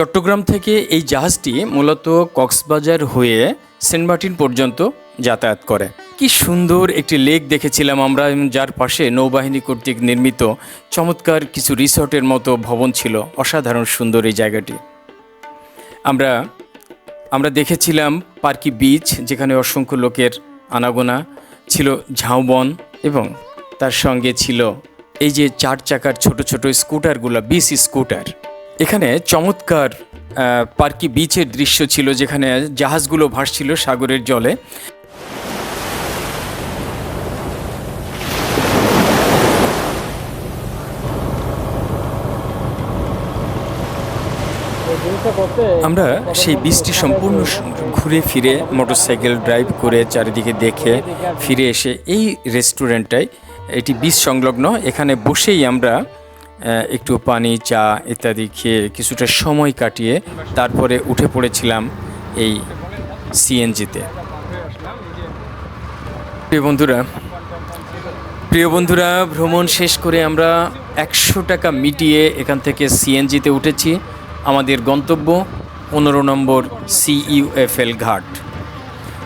চট্টগ্রাম থেকে এই জাহাজটি মূলত কক্সবাজার হয়ে সেন্ট মার্টিন পর্যন্ত যাতায়াত করে। কি সুন্দর একটি লেক দেখেছিলাম আমরা যার পাশে নৌবাহিনী কর্তৃক নির্মিত চমৎকার কিছু রিসর্টের মতো ভবন ছিল। অসাধারণ সুন্দর এই জায়গাটি। আমরা আমরা দেখেছিলাম পার্কি বিচ, যেখানে অসংখ্য লোকের আনাগোনা ছিল, ঝাউবন, এবং তার সঙ্গে ছিল এই যে চার চাকার ছোট ছোট স্কুটারগুলো বিচ স্কুটার। এখানে চমৎকার পার্কি বিচের দৃশ্য ছিল যেখানে জাহাজগুলো ভাসছিল সাগরের জলে। আমরা সেই বীজটি সম্পূর্ণ ঘুরে ফিরে, মোটরসাইকেল ড্রাইভ করে চারিদিকে দেখে ফিরে এসে এই রেস্টুরেন্টটায়। এটি বীজ সংলগ্ন, এখানে বসেই আমরা একটু পানি, চা ইত্যাদি খেয়ে কিছুটা সময় কাটিয়ে তারপরে উঠে পড়েছিলাম এই সিএনজিতে। প্রিয় বন্ধুরা প্রিয় বন্ধুরা, ভ্রমণ শেষ করে আমরা একশো টাকা মিটিয়ে এখান থেকে সিএনজিতে উঠেছি। আমাদের গন্তব্য পনেরো নম্বর সিইউএফএল ঘাট।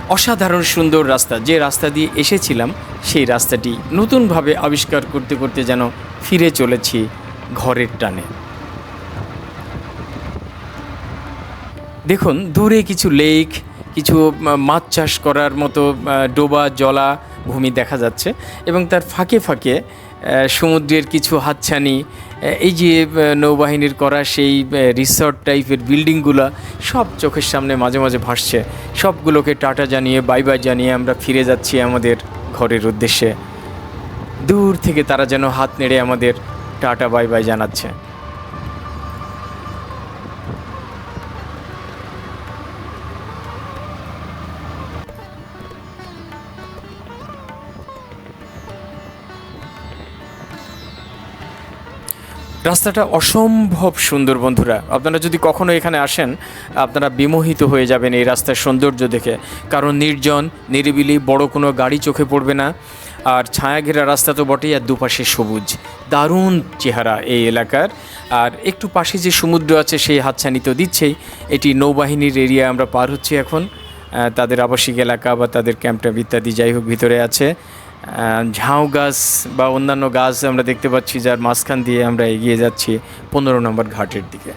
অসাধারণ সুন্দর রাস্তা। যে রাস্তা দিয়ে এসেছিলাম, সেই রাস্তাটি নতুনভাবে আবিষ্কার করতে করতে যেন ফিরে চলেছি ঘরের টানে। দেখুন, দূরে কিছু লেক, কিছু মাছ চাষ করার মতো ডোবা, জলা ভূমি দেখা যাচ্ছে এবং তার ফাঁকে ফাঁকে সমুদ্রের কিছু হাতছানি এই যে নৌবাহিনীর করা সেই রিসর্ট টাইপের বিল্ডিংগুলো সব চোখের সামনে মাঝে মাঝে ভাসছে। সবগুলোকে টাটা জানিয়ে বাই বাই জানিয়ে আমরা ফিরে যাচ্ছি আমাদের ঘরের উদ্দেশ্যে। দূর থেকে তারা যেন হাত নেড়ে আমাদের টাটা, বাই বাই জানাচ্ছে। রাস্তাটা অসম্ভব সুন্দর বন্ধুরা। আপনারা যদি কখনো এখানে আসেন, আপনারা বিমোহিত হয়ে যাবেন এই রাস্তার সৌন্দর্য দেখে। কারণ নির্জন, নিরিবিলি, বড় কোনো গাড়ি চোখে পড়বে না। আর ছায়া ঘেরা রাস্তা তো বটেই, আর দুপাশে সবুজ। দারুণ চেহারা এই এলাকার। আর একটু পাশে যে সমুদ্র আছে, সেই হাতছানি তো দিচ্ছেই। এটি নৌবাহিনীর এরিয়া আমরা পার হচ্ছি এখন। তাদের আবাসিক এলাকা বা তাদের ক্যাম্পটা ইত্যাদি যাই হোক ভিতরে আছে। ঝাউ গাছ বা অন্যান্য গাছ আমরা দেখতে পাচ্ছি, যার মাঝখান দিয়ে আমরা এগিয়ে যাচ্ছি পনেরো নম্বর ঘাটের দিকে।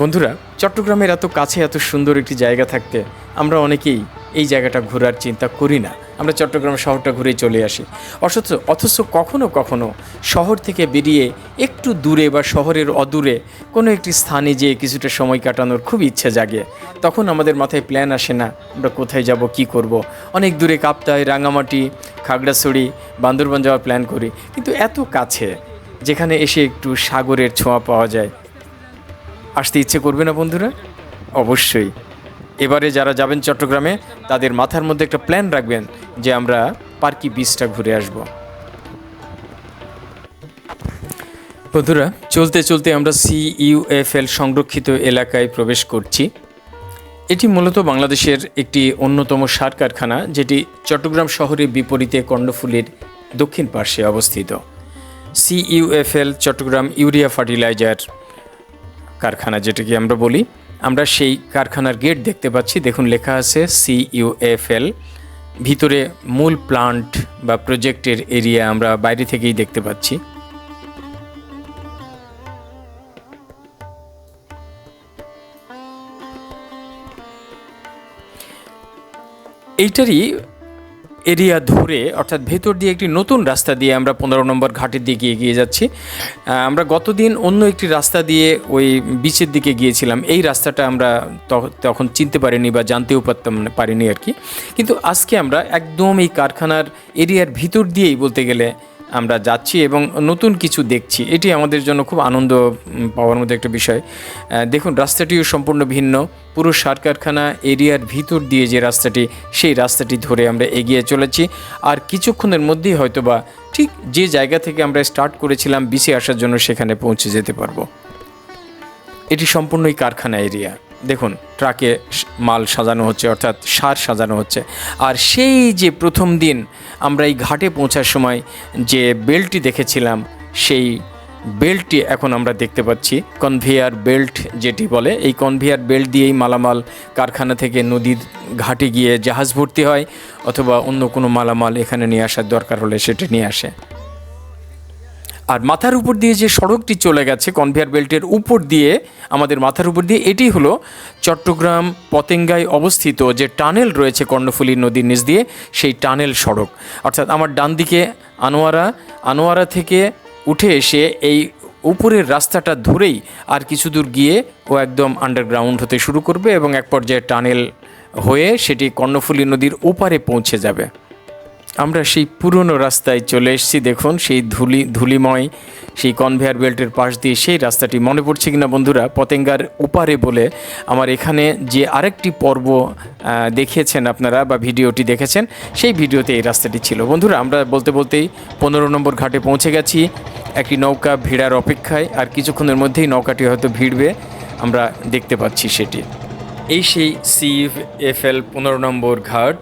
বন্ধুরা, চট্টগ্রামের এত কাছে এত সুন্দর একটি জায়গা থাকতে আমরা অনেকেই এই জায়গাটা ঘোরার চিন্তা করি না। আমরা চট্টগ্রাম শহরটা ঘুরে চলে আসি। অথচ অথচ কখনো কখনো শহর থেকে বেরিয়ে একটু দূরে বা শহরের অদূরে কোনো একটি স্থানে যেয়ে কিছুটা সময় কাটানোর খুব ইচ্ছে জাগে। তখন আমাদের মাথায় প্ল্যান আসে না, আমরা কোথায় যাব, কি করব। অনেক দূরে কাপ্তাই, রাঙামাটি, খাগড়াছড়ি, বান্দরবান যাওয়ার প্ল্যান করি। কিন্তু এত কাছে, যেখানে এসে একটু সাগরের ছোঁয়া পাওয়া যায়। আসতে ইচ্ছে করবে না বন্ধুরা? অবশ্যই। এবারে যারা যাবেন চট্টগ্রামে, তাদের মাথার মধ্যে একটা প্ল্যান রাখবেন যে আমরা পার্কি বিচটা ঘুরে আসব। বন্ধুরা, চলতে চলতে আমরা সিইউএফএল সংরক্ষিত এলাকায় প্রবেশ করছি। এটি মূলত বাংলাদেশের একটি অন্যতম সার কারখানা, যেটি চট্টগ্রাম শহরের বিপরীতে কর্ণফুলীর দক্ষিণ পার্শ্বে অবস্থিত। সিইউএফএল চট্টগ্রাম ইউরিয়া ফার্টিলাইজার কারখানা, যেটাকে আমরা বলি। আমরা সেই কারখানার গেট দেখতে পাচ্ছি। দেখুন, লেখা আছে সিইউএফএল ভিতরে মূল প্লান্ট বা প্রজেক্টের এরিয়া আমরা বাইরে থেকেই দেখতে পাচ্ছি। এইটারই এরিয়া ধরে, অর্থাৎ ভেতর দিয়ে একটি নতুন রাস্তা দিয়ে আমরা পনেরো নম্বর ঘাটের দিকে এগিয়ে যাচ্ছি। আমরা গতদিন অন্য একটি রাস্তা দিয়ে ওই বিচের দিকে গিয়েছিলাম। এই রাস্তাটা আমরা তখন চিনতে পারিনি বা জানতেও পারতাম পারিনি আর কি। কিন্তু আজকে আমরা একদম এই কারখানার এরিয়ার ভিতর দিয়েই বলতে গেলে আমরা যাচ্ছি এবং নতুন কিছু দেখছি। এটি আমাদের জন্য খুব আনন্দ পাওয়ার মধ্যে একটা বিষয়। দেখুন, রাস্তাটিও সম্পূর্ণ ভিন্ন। পুরো সার কারখানা এরিয়ার ভিতর দিয়ে যে রাস্তাটি, সেই রাস্তাটি ধরে আমরা এগিয়ে চলেছি। আর কিছুক্ষণের মধ্যেই হয়তো বা ঠিক যে জায়গা থেকে আমরা স্টার্ট করেছিলাম বিসে আসার জন্য সেখানে পৌঁছে যেতে পারব। এটি সম্পূর্ণই কারখানা এরিয়া। দেখুন, ট্রাকে মাল সাজানো হচ্ছে, অর্থাৎ সার সাজানো হচ্ছে। আর সেই যে প্রথম দিন আমরা এই ঘাটে পৌঁছার সময় যে বেল্টটি দেখেছিলাম, সেই বেল্টটি এখন আমরা দেখতে পাচ্ছি। কনভেয়ার বেল্ট যেটি বলে, এই কনভেয়ার বেল্ট দিয়েই মালামাল কারখানা থেকে নদীর ঘাটে গিয়ে জাহাজ ভর্তি হয়, অথবা অন্য কোনো মালামাল এখানে নিয়ে আসার দরকার হলে সেটি নিয়ে আসে। আর মাথার উপর দিয়ে যে সড়কটি চলে গেছে কনভেয়ার বেল্টের উপর দিয়ে, আমাদের মাথার উপর দিয়ে, এটি হলো চট্টগ্রাম পতেঙ্গায় অবস্থিত যে টানেল রয়েছে কর্ণফুলী নদীর নিচ দিয়ে, সেই টানেল সড়ক। অর্থাৎ আমার ডান দিকে আনোয়ারা আনোয়ারা থেকে উঠে এসে এই উপরের রাস্তাটা ধরেই আর কিছু দূর গিয়ে ও একদম আন্ডারগ্রাউন্ড হতে শুরু করবে এবং এক পর্যায়ে টানেল হয়ে সেটি কর্ণফুলী নদীর ওপারে পৌঁছে যাবে। আমরা সেই পুরনো রাস্তায় চলে এসেছি, দেখুন, সেই ধুলি, ধুলিময়, সেই কনভেয়ার বেল্টের পাশ দিয়ে সেই রাস্তাটি মনে পড়ছে কিনা বন্ধুরা? পতেঙ্গার উপারে বলে আমার এখানে যে আরেকটি পর্ব দেখিয়েছেন আপনারা বা ভিডিওটি দেখেছেন, সেই ভিডিওতে এই রাস্তাটি ছিল। বন্ধুরা, আমরা বলতে বলতেই পনেরো নম্বর ঘাটে পৌঁছে গেছি। একটি নৌকা ভিড়ার অপেক্ষায় আর কিছুক্ষণের মধ্যেই নৌকাটি হয়তো ভিড়বে, আমরা দেখতে পাচ্ছি সেটি। এই সেই সিভ এফএল পনেরো নম্বর ঘাট,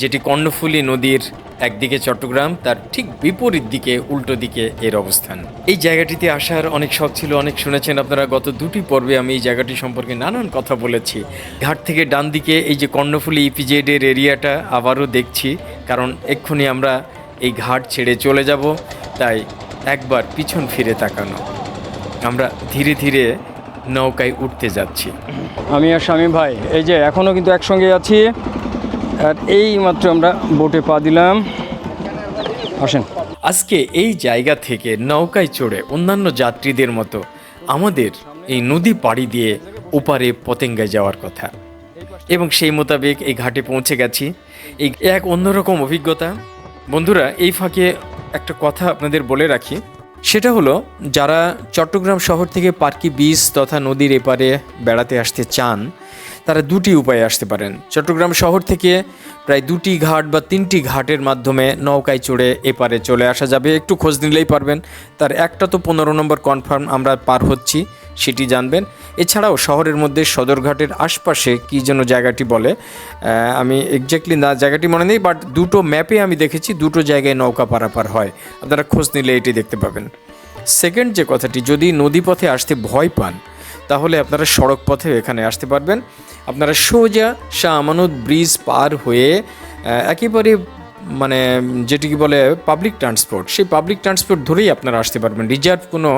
যেটি কর্ণফুলী নদীর একদিকে চট্টগ্রাম, তার ঠিক বিপরীত দিকে, উল্টো দিকে এর অবস্থান। এই জায়গাটিতে আসার অনেক শখ ছিল, অনেক শুনেছেন আপনারা, গত দুটি পর্বে আমি এই জায়গাটি সম্পর্কে নানান কথা বলেছি। ঘাট থেকে ডান দিকে এই যে কর্ণফুলী ইপিজেডের এরিয়াটা আবারও দেখছি, কারণ এক্ষুনি আমরা এই ঘাট ছেড়ে চলে যাব, তাই একবার পিছন ফিরে তাকানো। আমরা ধীরে ধীরে নৌকায় উঠতে যাচ্ছি। আমি আর স্বামী ভাই, এই যে এখনও কিন্তু একসঙ্গে আছি আর এই মাত্র আমরা বোটে পা দিলাম। আসেন। আজকে এই জায়গা থেকে নৌকায় চড়ে অন্যান্য যাত্রীদের মতো আমাদের এই নদী পাড়ি দিয়ে ওপারে পতেঙ্গায় যাওয়ার কথা। এবং সেই মোতাবেক এই ঘাটে পৌঁছে গেছি। এই এক অন্যরকম অভিজ্ঞতা। বন্ধুরা, এই ফাঁকে একটা কথা আপনাদের বলে রাখি। সেটা হলো, যারা চট্টগ্রাম শহর থেকে পার্কি বিচ তথা নদীর এপারে বেড়াতে আসতে চান তারা দুটি উপায়ে আসতে পারেন। চট্টগ্রাম শহর থেকে প্রায় দুটি ঘাট বা তিনটি ঘাটের মাধ্যমে নৌকায় চড়ে এপারে চলে আসা যাবে। একটু খোঁজ নিলেই পারবেন। তার একটা তো পনেরো নম্বর কনফার্ম আমরা পার হচ্ছি, সেটি জানবেন। এছাড়াও শহরের মধ্যে সদরঘাটের আশপাশে কী যেন জায়গাটি বলে আমি এক্স্যাক্টলি না, জায়গাটি মনে নেই বাট দুটো ম্যাপে আমি দেখেছি, দুটো জায়গায় নৌকা পারাপার হয়। আপনারা খোঁজ নিলে এটি দেখতে পাবেন। সেকেন্ড যে কথাটি, যদি নদীপথে আসতে ভয় পান তাহলে আপনারা সড়ক পথে এখানে আসতে পারবেন। আপনারা সোজা শাহ আমানত ব্রিজ পার হয়ে একেবারে মানে যেটিকে বলে পাবলিক ট্রান্সপোর্ট সেই পাবলিক ট্রান্সপোর্ট ধরেই আপনারা আসতে পারবেন। রিজার্ভ কোনো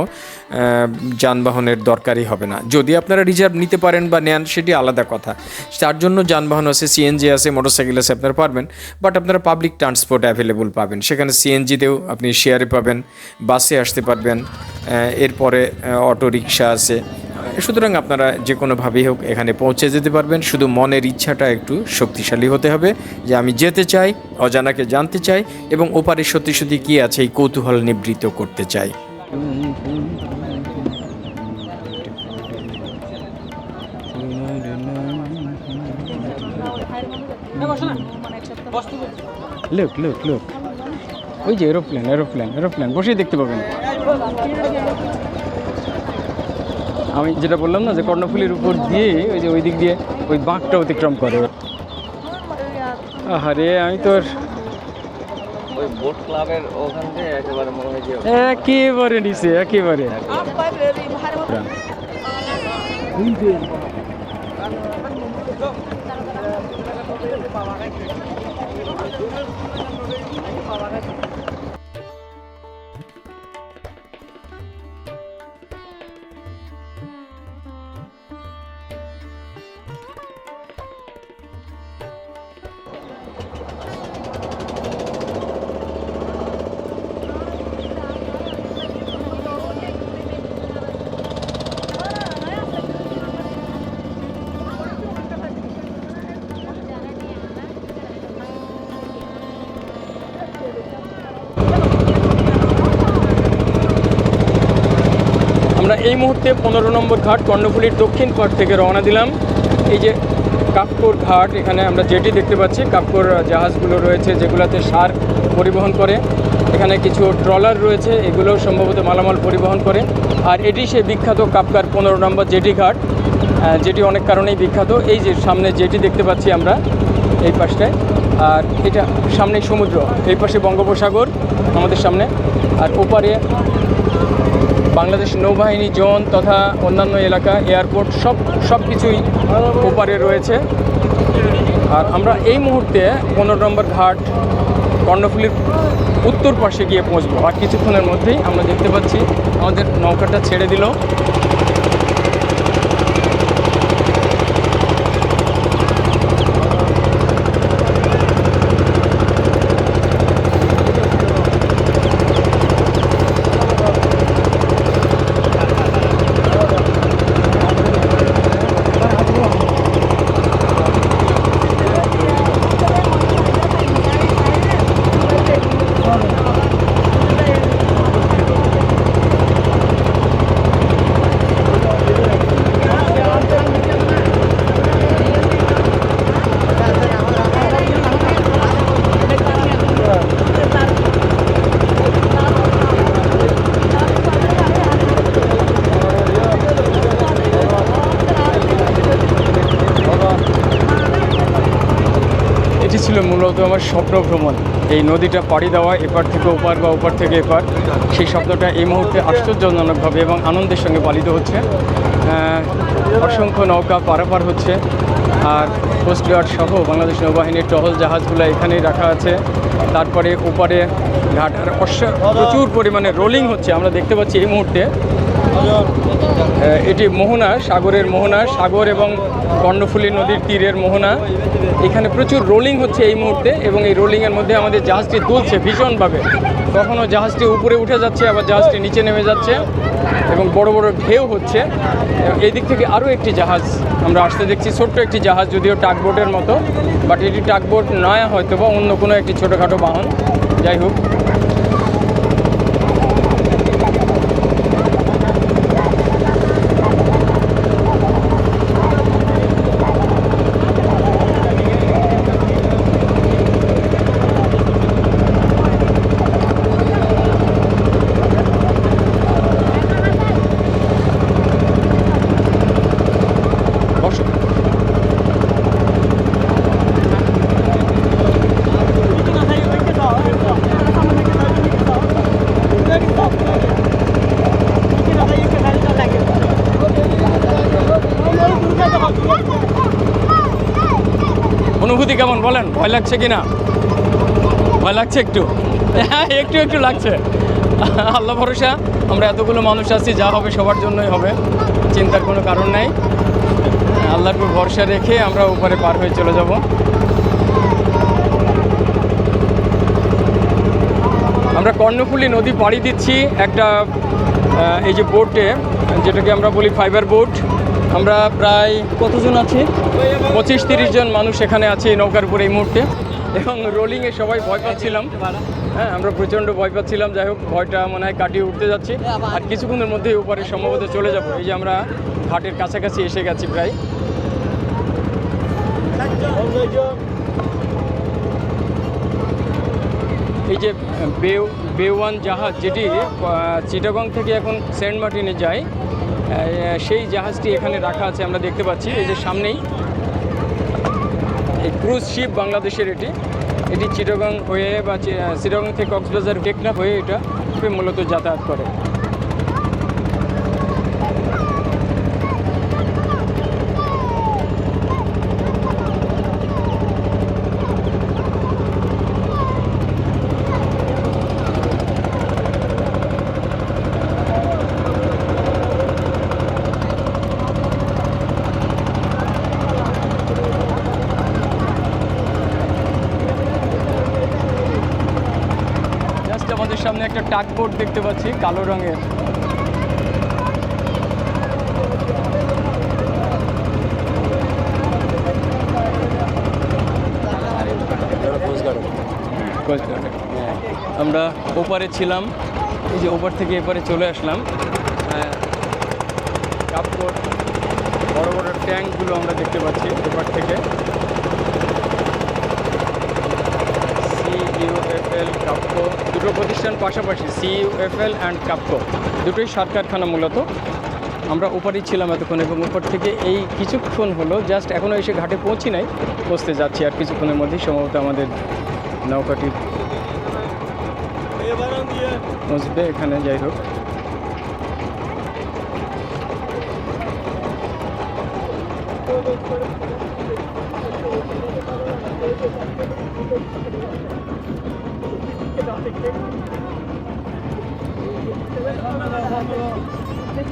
যানবাহনের দরকারই হবে না। যদি আপনারা রিজার্ভ নিতে পারেন বা নেন, সেটি আলাদা কথা। তার জন্য যানবাহন আছে সিএনজি আছে মোটরসাইকেল আছে, আপনারা পারবেন। বাট আপনারা পাবলিক ট্রান্সপোর্ট অ্যাভেলেবল পাবেন। সেখানে সিএনজিতেও আপনি শেয়ারে পাবেন বাসে আসতে পারবেন এরপরে অটো রিক্সা আছে সুতরাং আপনারা যে কোনোভাবেই হোক এখানে পৌঁছে যেতে পারবেন। শুধু মনের ইচ্ছাটা একটু শক্তিশালী হতে হবে যে আমি যেতে চাই, অজানাকে জানতে চাই এবং ওপারে সত্যি সত্যি কী আছে এই কৌতূহল নিবৃত্ত করতে চাই। লুক ওই যে এরোপ্লেন এরোপ্লেন এরোপ্লেন বসেই দেখতে পাবেন। আমি যেটা বললাম না যে কর্ণফুলির উপর দিয়ে ওই যে ওই দিক দিয়ে ওই বাঁকটা অতিক্রম করে। আহারে আমি তোর ওই বোট ক্লাবের ওখান থেকে একেবারে মনে হয় যে একেবারে নিচে একেবারে। আমরা এই মুহূর্তে পনেরো নম্বর ঘাট কর্ণফুলির দক্ষিণ পাট থেকে রওনা দিলাম। এই যে কাপকোর ঘাট, এখানে আমরা যেটি দেখতে পাচ্ছি, কাপকোর জাহাজগুলো রয়েছে, যেগুলোতে সার পরিবহন করে। এখানে কিছু ট্রলার রয়েছে এগুলো সম্ভবত মালামাল পরিবহন করে। আর এটি সে বিখ্যাত কাপকার পনেরো নম্বর জেটি ঘাট যেটি অনেক কারণেই বিখ্যাত। এই যে সামনে যেটি দেখতে পাচ্ছি আমরা, এই পাশটায়। আর এটা সামনে সমুদ্র, এই পাশে বঙ্গোপসাগর আমাদের সামনে। আর ওপারে বাংলাদেশ নৌবাহিনী, জোন তথা অন্যান্য এলাকা, এয়ারপোর্ট, সব সব কিছুই ওপারে রয়েছে। আর আমরা এই মুহূর্তে পনেরো নম্বর ঘাট, কর্ণফুলির উত্তর পাশে গিয়ে পৌঁছবো। আর কিছুক্ষণের মধ্যেই আমরা দেখতে পাচ্ছি, আমাদের নৌকাটা ছেড়ে দিল এটি ছিল মূলত আমার স্বপ্ন ভ্রমণ। এই নদীটা পাড়ি দেওয়া, এপার থেকে ওপার বা ওপার থেকে এপার, সেই শব্দটা এই মুহূর্তে আশ্চর্যজনকভাবে এবং আনন্দের সঙ্গে পালিত হচ্ছে। অসংখ্য নৌকা পারাপার হচ্ছে আর কোস্টগার্ড সহ বাংলাদেশ নৌবাহিনীর টহল জাহাজগুলো এখানেই রাখা আছে। তারপরে ওপারে ঘাট, আর প্রচুর পরিমাণে রোলিং হচ্ছে। আমরা দেখতে পাচ্ছি এই মুহূর্তে এটি মোহনা, সাগরের মোহনা, সাগর এবং কর্ণফুলী নদীর তীরের মোহনা। এখানে প্রচুর রোলিং হচ্ছে এই মুহূর্তে এবং এই রোলিংয়ের মধ্যে আমাদের জাহাজটি দুলছে ভীষণভাবে। কখনো জাহাজটি উপরে উঠে যাচ্ছে, আবার জাহাজটি নিচে নেমে যাচ্ছে এবং বড় বড় ঢেউ হচ্ছে। এই দিক থেকে আরও একটি জাহাজ, আমরা আসতে দেখছি ছোট্ট একটি জাহাজ, যদিও টাকবোটের মতো বাট এটি টাকবোট নয় হয়তো বা অন্য কোনো একটি ছোটোখাটো বাহন। যাই হোক। অনুভূতি কেমন বলেন? ভয় লাগছে কি না ভয় লাগছে একটু? হ্যাঁ একটু একটু লাগছে। আল্লাহ ভরসা, আমরা এতগুলো মানুষ আছি, যা হবে সবার জন্যই হবে। চিন্তার কোনো কারণ নাই। আল্লাহর উপর ভরসা রেখে আমরা উপরে পার হয়ে চলে যাব। আমরা কর্ণফুলী নদী পাড়ি দিচ্ছি একটা এই যে বোটে যেটাকে আমরা বলি ফাইবার বোট আমরা প্রায় কতজন আছি? পঁচিশ, তিরিশ জন মানুষ এখানে আছে এই নৌকার উপরে এই মুহূর্তে। এবং রোলিংয়ে সবাই ভয় পাচ্ছিলাম। হ্যাঁ আমরা প্রচণ্ড ভয় পাচ্ছিলাম। যাই হোক, ভয়টা মনে হয় কাটিয়ে উঠতে যাচ্ছি। আর কিছুক্ষণের মধ্যেই উপরে সম্ভবত চলে যাব। এই যে আমরা ঘাটের কাছাকাছি এসে গেছি প্রায়। এই যে বে বেওয়ান জাহাজ, যেটি চিটাগং থেকে এখন সেন্ট মার্টিনে যায় সেই জাহাজটি এখানে রাখা আছে, আমরা দেখতে পাচ্ছি। এই যে সামনেই এই ক্রুজ শিপ বাংলাদেশের এটি। এটি চিটাগং হয়ে বা চিটাগং থেকে কক্সবাজার টেকনাফ হয়ে এটা মূলত যাতায়াত করে জাস্ট আমাদের বোট দেখতে পাচ্ছি, কালো রঙের। আমরা ওপারে ছিলাম, এই যে ওপার থেকে এপারে চলে আসলাম। কাপড় বড় বড় ট্যাঙ্কগুলো আমরা দেখতে পাচ্ছি ওপার থেকে। এফএল কাপকো দুটো প্রতিষ্ঠান পাশাপাশি সিইউএফএল অ্যান্ড কাপকো দুটোই সার কারখানা মূলত। আমরা ওপারেই ছিলাম এতক্ষণ এবং উপর থেকে এই কিছুক্ষণ হলো জাস্ট এখনও এসে ঘাটে পৌঁছি নাই, পৌঁছতে যাচ্ছি আর কিছুক্ষণের মধ্যেই সম্ভবত আমাদের নৌকাটি পৌঁছবে এখানে, যাই হোক। Thank you.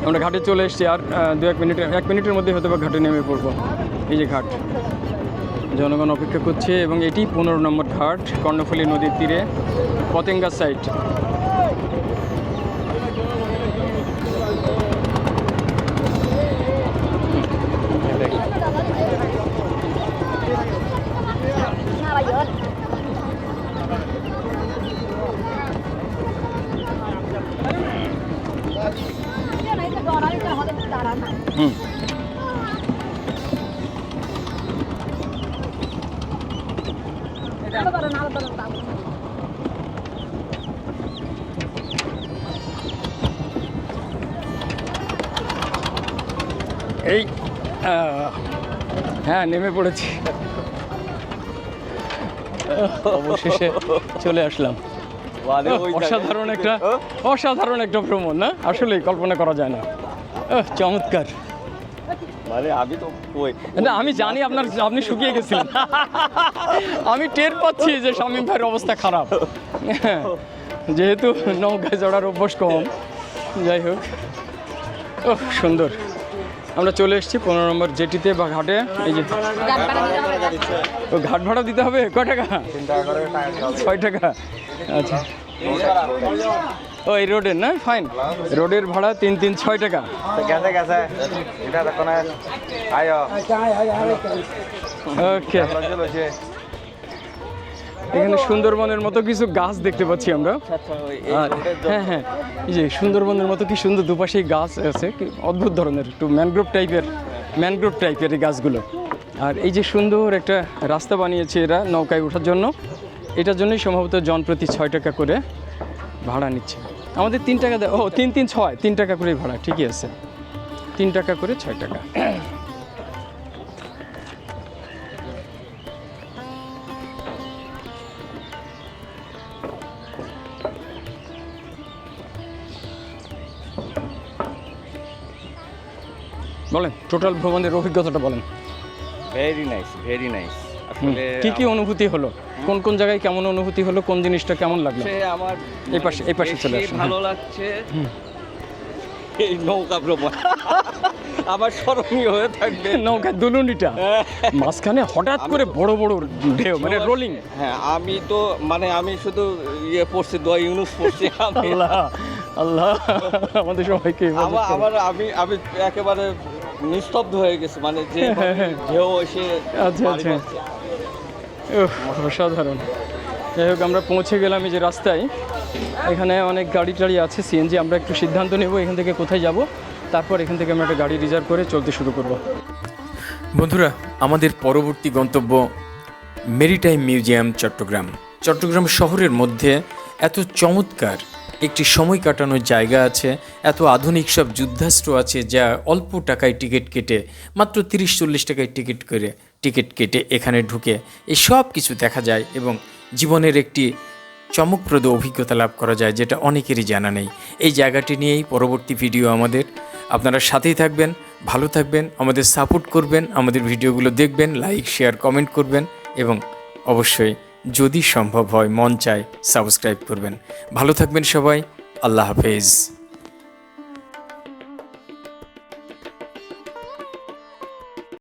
আমরা ঘাটে চলে এসেছি আর দু এক মিনিটের এক মিনিটের মধ্যে হয়তো ঘাটে নেমে পড়ব। এই যে ঘাট। জনগণ অপেক্ষা করছে এবং এটি পনেরো নম্বর ঘাট, কর্ণফুলী নদীর তীরে, পতেঙ্গা সাইট হ্যাঁ নেমে পড়েছি। অবশেষে চলে আসলাম। মানে অসাধারণ একটা অসাধারণ একটা ভ্রমণ না? আসলে কল্পনা করা যায় না। চমৎকার। মানে আমি তো না আমি জানি আপনার আপনি শুকিয়ে গেছিলেন। আমি টের পাচ্ছি যে শামীম ভাইয়ের অবস্থা খারাপ। হ্যাঁ, যেহেতু নৌকায় চড়ার অভ্যাস কম। যাই হোক। ও সুন্দর। আমরা চলে এসেছি পনেরো নম্বর জেটিতে বা ঘাটে। এই যে ও ঘাট ভাড়া দিতে হবে? ক টাকা? ছয় টাকা। আচ্ছা। ও এই রোডের না? ফাইন রোডের ভাড়া তিন তিন ছয় টাকা। ওকে এখানে সুন্দরবনের মতো কিছু গাছ দেখতে পাচ্ছি আমরা। আর হ্যাঁ হ্যাঁ এই যে সুন্দরবনের মতো কি সুন্দর দুপাশেই গাছ আছে কি অদ্ভুত ধরনের একটু ম্যানগ্রোভ টাইপের ম্যানগ্রোভ টাইপের এই গাছগুলো। আর এই যে সুন্দর একটা রাস্তা বানিয়েছে এরা নৌকায় ওঠার জন্য। এটার জন্যই সম্ভবত জন প্রতি ছয় টাকা করে ভাড়া নিচ্ছে। আমাদের তিন টাকা দেয় ও তিন তিন ছয় তিন টাকা করে ভাড়া ঠিকই আছে। তিন টাকা করে ছয় টাকা। বলেন টোটাল ভ্রমণের অভিজ্ঞতাটা বলেন। ভেরি নাইস ভেরি নাইস আসলে কি কি অনুভূতি হলো? কোন কোন জায়গায় কেমন অনুভূতি হলো? কোন জিনিসটা কেমন লাগল? আমার এই পাশে- এই পাশে চলে আসুন, ভালো লাগছে। এই নৌকা ভ্রমণ। আমার স্মরণীয় হয়ে থাকবে। নৌকা দুলুনিটা। মাঝখানে হঠাৎ করে বড় বড় ঢেউ মানে রোলিং হ্যাঁ আমি তো মানে আমি শুধু ইয়ে পড়ছি দোয়া ইউনুস পড়ছি আল্লাহ আল্লাহ আমাদের সবাইকে। আমার আমি আমি একেবারে নিস্তব্ধ হয়ে গেছি মানে যে ঢেউ এসে আচ্ছা, আচ্ছা। অসাধারণ। যাই হোক আমরা পৌঁছে গেলাম এই যে রাস্তায়। এখানে অনেক গাড়ি টাড়ি আছে সিএনজি আমরা একটু সিদ্ধান্ত নেব এখান থেকে কোথায় যাব। তারপর এখান থেকে আমরা একটা গাড়ি রিজার্ভ করে চলতে শুরু করব। বন্ধুরা আমাদের পরবর্তী গন্তব্য মেরিটাইম মিউজিয়াম চট্টগ্রাম। চট্টগ্রাম শহরের মধ্যে এত চমৎকার একটি সময় কাটানোর জায়গা আছে, এত আধুনিক সব যুদ্ধাস্ত্র আছে যা অল্প টাকায় টিকিট কেটে, মাত্র তিরিশ চল্লিশ টাকায় টিকিট করে, টিকিট কেটে এখানে ঢুকে এই সব কিছু দেখা যায় এবং জীবনের একটি চমকপ্রদ অভিজ্ঞতা লাভ করা যায় যেটা অনেকেরই জানা নেই। এই জায়গাটি নিয়েই পরবর্তী ভিডিও আমাদের। আপনারা সাথেই থাকবেন, ভালো থাকবেন, আমাদের সাপোর্ট করবেন, আমাদের ভিডিওগুলো দেখবেন, লাইক, শেয়ার, কমেন্ট করবেন এবং অবশ্যই যদি সম্ভব হয় মন চায় সাবস্ক্রাইব করবেন। ভালো থাকবেন সবাই। আল্লাহ হাফেজ।